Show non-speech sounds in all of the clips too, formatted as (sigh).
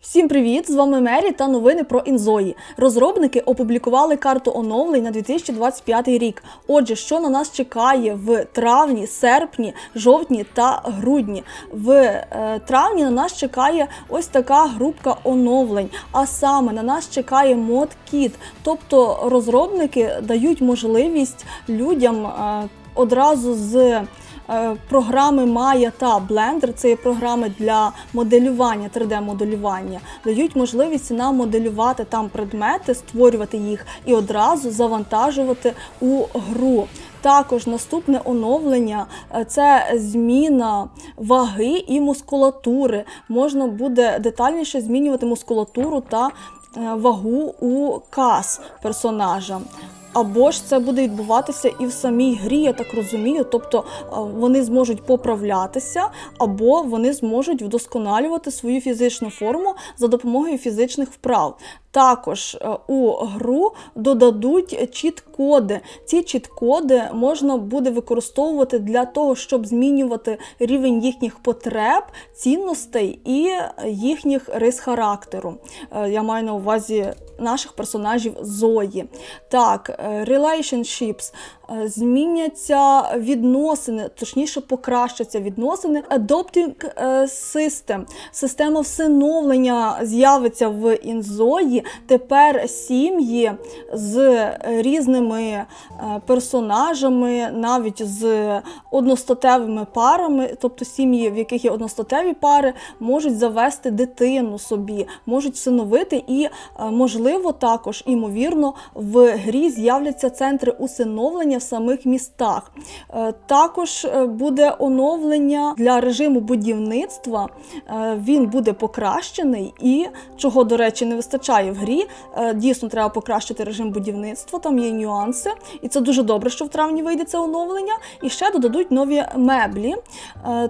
Всім привіт! З вами Мері та новини про Інзої. Розробники опублікували карту оновлень на 2025 рік. Отже, що на нас чекає в травні, серпні, жовтні та грудні. В е, травні на нас чекає ось така групка оновлень. А саме на нас чекає ModKit. Тобто розробники дають можливість людям е, одразу з програми Maya та Blender, це є програми для моделювання, 3D-моделювання, дають можливість нам моделювати там предмети, створювати їх і одразу завантажувати у гру. Також наступне оновлення е, це зміна ваги і мускулатури. Можна буде детальніше змінювати мускулатуру та е, вагу у кас персонажа. Або ж це буде відбуватися і в самій грі, я так розумію. Тобто е, вони зможуть поправлятися, або вони зможуть вдосконалювати свою фізичну форму за допомогою фізичних вправ. Також е, у гру додадуть чіт-коди. Ці чіт-коди можна буде використовувати для того, щоб змінювати рівень їхніх потреб, цінностей і їхніх рис характеру. Е, Я маю на увазі наших персонажів Зої. Так, relationships е, зміняться відносини, точніше покращаться відносини. Adopting е, System, система всиновлення з'явиться в інзої. Тепер сім'ї з різними е, персонажами, навіть з одностатевими парами, тобто сім'ї, в яких є одностатеві пари, можуть завести дитину собі, можуть всиновити і, можливо, також, імовірно, в грі з'являться центри усиновлення в самих містах. Е, Також е, буде оновлення для режиму будівництва. Е, Він буде покращений і, чого, до речі, не вистачає в грі. Дійсно, треба покращити режим будівництва, там є нюанси. І це дуже добре, що в травні вийде це оновлення. І ще додадуть нові меблі.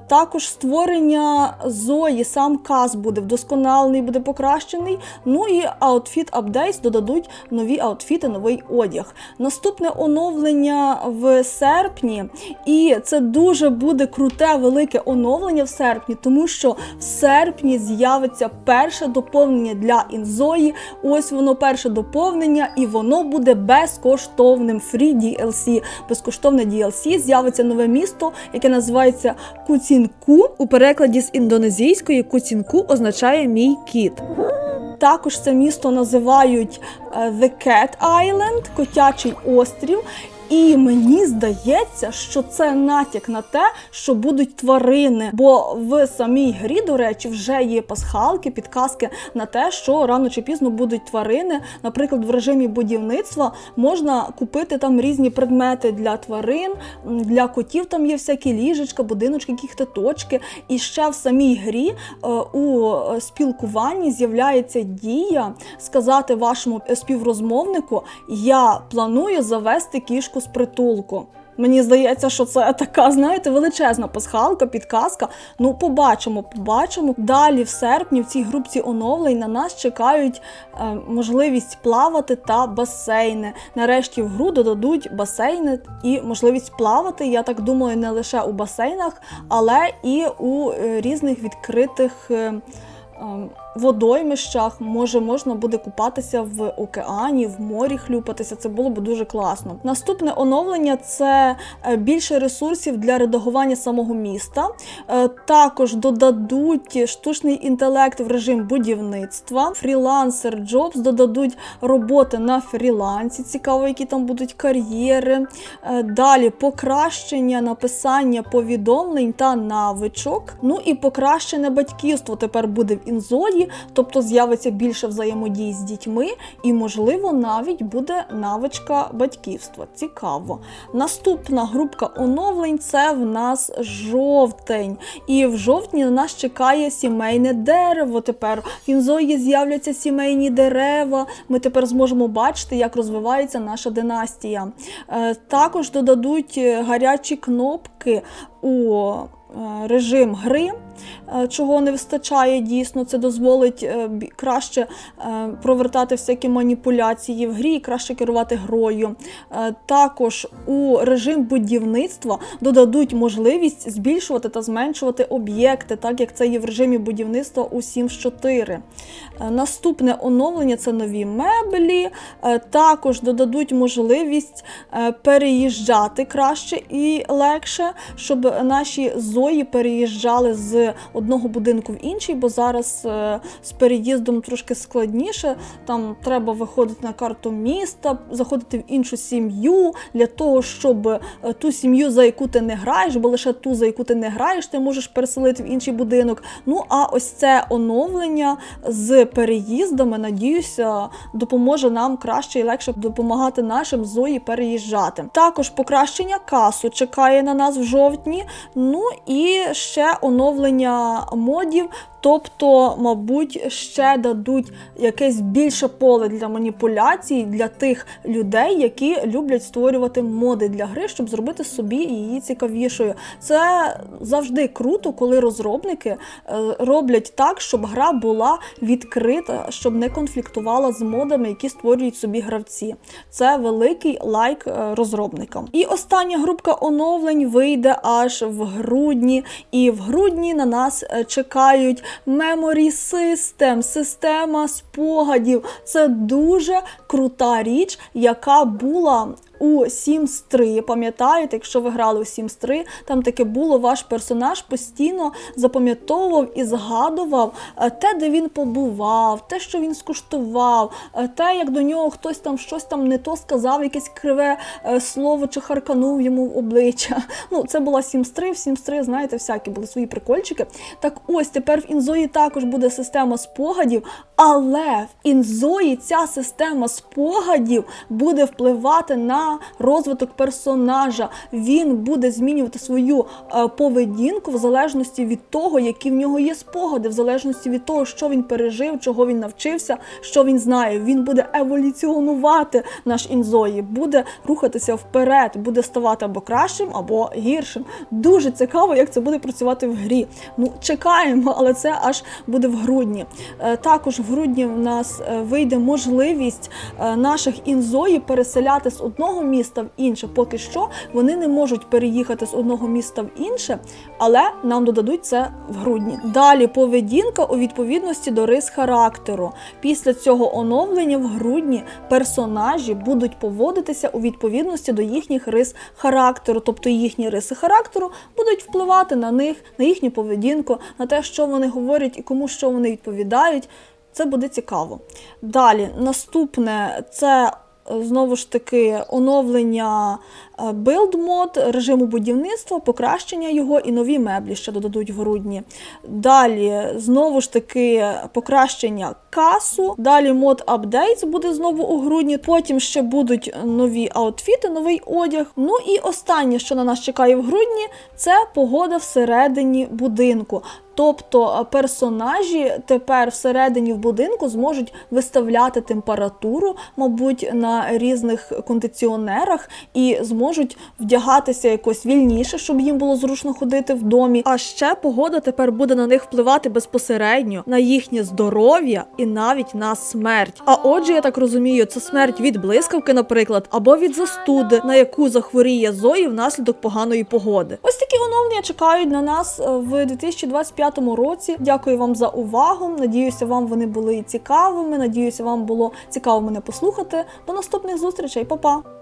Також створення Зої, сам каз буде вдосконалений, буде покращений. Ну і Outfit Updates додадуть нові аутфіти, новий одяг. Наступне оновлення в серпні, і це дуже буде круте, велике оновлення в серпні, тому що в серпні з'явиться перше доповнення для інзої. Ось воно перше доповнення, і воно буде безкоштовним. Free DLC. Безкоштовне DLC. З'явиться нове місто, яке називається Куцінку. У перекладі з індонезійської Куцінку означає мій кіт. Також це місто називають е, The Cat Island, котячий острів. І мені здається, що це натяк на те, що будуть тварини. Бо в самій грі, до речі, вже є пасхалки, підказки на те, що рано чи пізно будуть тварини. Наприклад, в режимі будівництва можна купити там різні предмети для тварин, для котів там є всякі ліжечка, будиночки, кіхтеточки. І ще в самій грі е, у спілкуванні з'являється дія сказати вашому співрозмовнику: Я планую завести кішку з притулку. Мені здається, що це така, знаєте, величезна пасхалка, підказка. Ну, побачимо, побачимо. Далі в серпні в цій групці оновлень на нас чекають е, можливість плавати та басейни. Нарешті в гру додадуть басейни і можливість плавати. Я так думаю, не лише у басейнах, але і у е, різних відкритих. е, ем, водоймищах, може, можна буде купатися в океані, в морі хлюпатися. Це було б дуже класно. Наступне оновлення це е, більше ресурсів для редагування самого міста. Е, Також додадуть штучний інтелект в режим будівництва, фрілансер Jobs додадуть роботи на фрілансі. Цікаво, які там будуть кар'єри. Е, Далі покращення написання повідомлень та навичок. Ну і покращене батьківство тепер буде в тобто з'явиться більше взаємодії з дітьми, і, можливо, навіть буде навичка батьківства. Цікаво. Наступна групка оновлень це в нас жовтень. І в жовтні на нас чекає сімейне дерево. Тепер в інзої з'являться сімейні дерева. Ми тепер зможемо бачити, як розвивається наша династія. Е, Також додадуть гарячі кнопки у е, режим гри. Е, чого не вистачає дійсно. Це дозволить е, краще е, провертати всякі маніпуляції в грі, і краще керувати грою. Також у режим будівництва додадуть можливість збільшувати та зменшувати об'єкти, так як це є в режимі будівництва у Sims 4. Е, Наступне оновлення це нові меблі. Також додадуть можливість переїжджати краще і легше, щоб наші зої переїжджали з одного будинку в інший, бо зараз е, з переїздом трошки складніше. Там треба виходити на карту міста, заходити в іншу сім'ю для того, щоб е, ту сім'ю, за яку ти не граєш, бо лише ту, за яку ти не граєш, ти можеш переселити в інший будинок. Ну а ось це оновлення з переїздами, надіюся, допоможе нам краще і легше допомагати нашим зої переїжджати. Також покращення касу чекає на нас в жовтні. Ну і ще оновлення модів. Тобто, мабуть, ще дадуть якесь більше поле для маніпуляцій для тих людей, які люблять створювати моди для гри, щоб зробити собі її цікавішою. Це завжди круто, коли розробники е, роблять так, щоб гра була відкрита, щоб не конфліктувала з модами, які створюють собі гравці. Це великий лайк е, розробникам. І остання групка оновлень вийде аж в грудні, і в грудні на нас е, чекають Memory System, система спогадів. Це дуже крута річ, яка була у Sims 3. Пам'ятаєте, якщо ви грали у Sims 3, там таке було, ваш персонаж постійно запам'ятовував і згадував е, те, де він побував, те, що він скуштував, е, те, як до нього хтось там щось там не то сказав, якесь криве е, слово чи харканув йому в обличчя. (laughs) Ну, це була Sims 3. В Sims 3, знаєте, всякі були свої прикольчики. Так ось тепер в Інзої також буде система спогадів, але в Інзої ця система спогадів буде впливати на розвиток персонажа. Він буде змінювати свою е, поведінку в залежності від того, які в нього є спогади, в залежності від того, що він пережив, чого він навчився, що він знає. Він буде еволюціонувати наш інзої, буде рухатися вперед, буде ставати або кращим, або гіршим. Дуже цікаво, як це буде працювати в грі. Ну, чекаємо, але це аж буде в грудні. Е, Також в грудні в нас е, вийде можливість наших інзої переселяти з одного міста в інше. Поки що вони не можуть переїхати з одного міста в інше, але нам додадуть це в грудні. Далі поведінка у відповідності до рис характеру. Pісля цього оновлення в грудні персонажі будуть поводитися у відповідності до їхніх рис характеру, тобто їхні риси характеру будуть впливати на них, на їхню поведінку, на те, що вони говорять і кому що вони відповідають. Це буде цікаво. Далі, наступне це знову ж таки оновлення е, build мод, режиму будівництва, покращення його і нові меблі ще додадуть в грудні. Далі, знову ж таки, покращення касу. Далі мод updates буде знову у грудні. Потім ще будуть нові аутфіти, новий одяг. Ну і останнє, що на нас чекає в грудні, це погода всередині будинку. Тобто е, персонажі тепер всередині в будинку зможуть виставляти температуру, мабуть, на різних кондиціонерах і зможуть вдягатися якось вільніше, щоб їм було зручно ходити в домі. А ще погода тепер буде на них впливати безпосередньо на їхнє здоров'я і навіть на смерть. А отже, я так розумію, це смерть від блискавки, наприклад, або від застуди, на яку захворіє Зої внаслідок поганої погоди. Ось такі оновлення чекають на нас е, в 2025 році. Дякую вам за увагу. Надіюся, вам вони були цікавими. Надіюся, вам було цікаво мене послухати. До наступних зустрічей, Па-па!